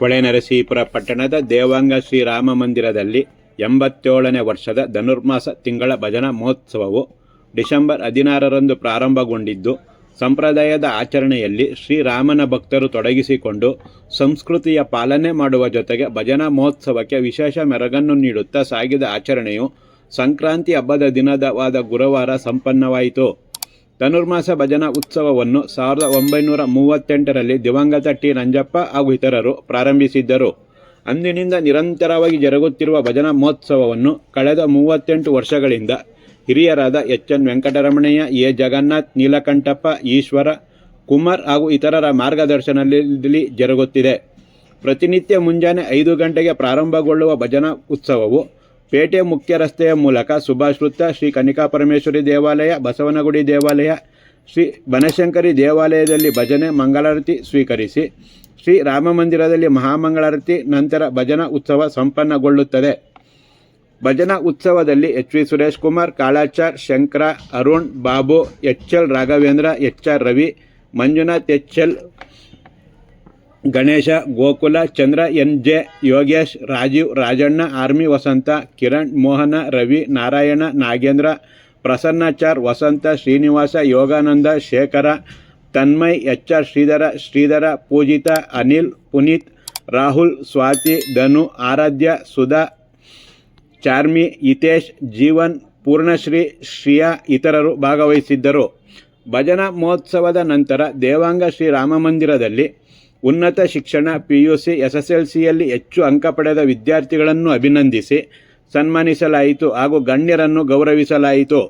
ಹೊಳೆನರಸೀಪುರ ಪಟ್ಟಣದ ದೇವಾಂಗ ಶ್ರೀರಾಮ ಮಂದಿರದಲ್ಲಿ ಎಂಬತ್ತೇಳನೇ ವರ್ಷದ ಧನುರ್ಮಾಸ ತಿಂಗಳ ಭಜನಾ ಮಹೋತ್ಸವವು ಡಿಸೆಂಬರ್ ಹದಿನಾರರಂದು ಪ್ರಾರಂಭಗೊಂಡಿದ್ದು, ಸಂಪ್ರದಾಯದ ಆಚರಣೆಯಲ್ಲಿ ಶ್ರೀರಾಮನ ಭಕ್ತರು ತೊಡಗಿಸಿಕೊಂಡು ಸಂಸ್ಕೃತಿಯ ಪಾಲನೆ ಮಾಡುವ ಜೊತೆಗೆ ಭಜನಾ ಮಹೋತ್ಸವಕ್ಕೆ ವಿಶೇಷ ಮೆರಗನ್ನು ನೀಡುತ್ತಾ ಸಾಗಿದ ಆಚರಣೆಯು ಸಂಕ್ರಾಂತಿ ಹಬ್ಬದ ದಿನದವಾದ ಗುರುವಾರ ಸಂಪನ್ನವಾಯಿತು. ಧನುರ್ಮಾಸ ಭಜನಾ ಉತ್ಸವವನ್ನು ಸಾವಿರದ ಒಂಬೈನೂರ ಮೂವತ್ತೆಂಟರಲ್ಲಿ ದಿವಂಗತ ಟಿ. ನಂಜಪ್ಪ ಹಾಗೂ ಇತರರು ಪ್ರಾರಂಭಿಸಿದ್ದರು. ಅಂದಿನಿಂದ ನಿರಂತರವಾಗಿ ಜರುಗುತ್ತಿರುವ ಭಜನಾ ಮಹೋತ್ಸವವನ್ನು ಕಳೆದ ಮೂವತ್ತೆಂಟು ವರ್ಷಗಳಿಂದ ಹಿರಿಯರಾದ H. N. Venkataramanaiah, A. Jagannath, Neelakantappa, Eshwara, Kumar ಹಾಗೂ ಇತರರ ಮಾರ್ಗದರ್ಶನದಲ್ಲಿ ಜರುಗುತ್ತಿದೆ. ಪ್ರತಿನಿತ್ಯ ಮುಂಜಾನೆ ಐದು ಗಂಟೆಗೆ ಪ್ರಾರಂಭಗೊಳ್ಳುವ ಭಜನಾ ಉತ್ಸವವು ಪೇಟೆ ಮುಖ್ಯ ರಸ್ತೆಯ ಮೂಲಕ ಸುಭಾಷ್ ವೃತ್ತ ಶ್ರೀ ಕನಿಕಾ ಪರಮೇಶ್ವರಿ ದೇವಾಲಯ, ಬಸವನಗುಡಿ ದೇವಾಲಯ, ಶ್ರೀ ಬನಶಂಕರಿ ದೇವಾಲಯದಲ್ಲಿ ಭಜನೆ, ಮಂಗಳಾರತಿ ಸ್ವೀಕರಿಸಿ, ಶ್ರೀ ರಾಮ ಮಂದಿರದಲ್ಲಿ ಮಹಾಮಂಗಳಾರತಿ, ನಂತರ ಭಜನಾ ಉತ್ಸವ ಸಂಪನ್ನಗೊಳ್ಳುತ್ತದೆ. ಭಜನಾ ಉತ್ಸವದಲ್ಲಿ H V Suresh Kumar, Kalachar, Shankara, Arun, Babu, H L Raghavendra, H R Ravi, Manjunath, H L Ganesha, Gokula, Chandra, N. J. Yogesh, Rajeev, Rajanna, army, Vasantha, Kiran, Mohana, Ravi, Narayana, Nagendra, Prasannachar, Vasantha, Srinivasa, Yogananda, Shekhara Tanmay H. R. Shridhara Shridhara, ಪೂಜಿತ, ಅನಿಲ್, ಪುನೀತ್, ರಾಹುಲ್, ಸ್ವಾತಿ, ಧನು, ಆರಾಧ್ಯ, ಸುಧಾ, ಚಾರ್ಮಿ, ಹಿತೇಶ್, ಜೀವನ್, ಪೂರ್ಣಶ್ರೀ, ಶ್ರಿಯಾ ಇತರರು ಭಾಗವಹಿಸಿದ್ದರು. ಭಜನಾ ಮಹೋತ್ಸವದ ನಂತರ ದೇವಾಂಗ ಶ್ರೀ ರಾಮ ಮಂದಿರದಲ್ಲಿ ಉನ್ನತ ಶಿಕ್ಷಣ P U C S S L ಸಿಯಲ್ಲಿ ಹೆಚ್ಚು ಅಂಕ ಪಡೆದ ವಿದ್ಯಾರ್ಥಿಗಳನ್ನು ಅಭಿನಂದಿಸಿ ಸನ್ಮಾನಿಸಲಾಯಿತು ಹಾಗೂ ಗಣ್ಯರನ್ನು ಗೌರವಿಸಲಾಯಿತು.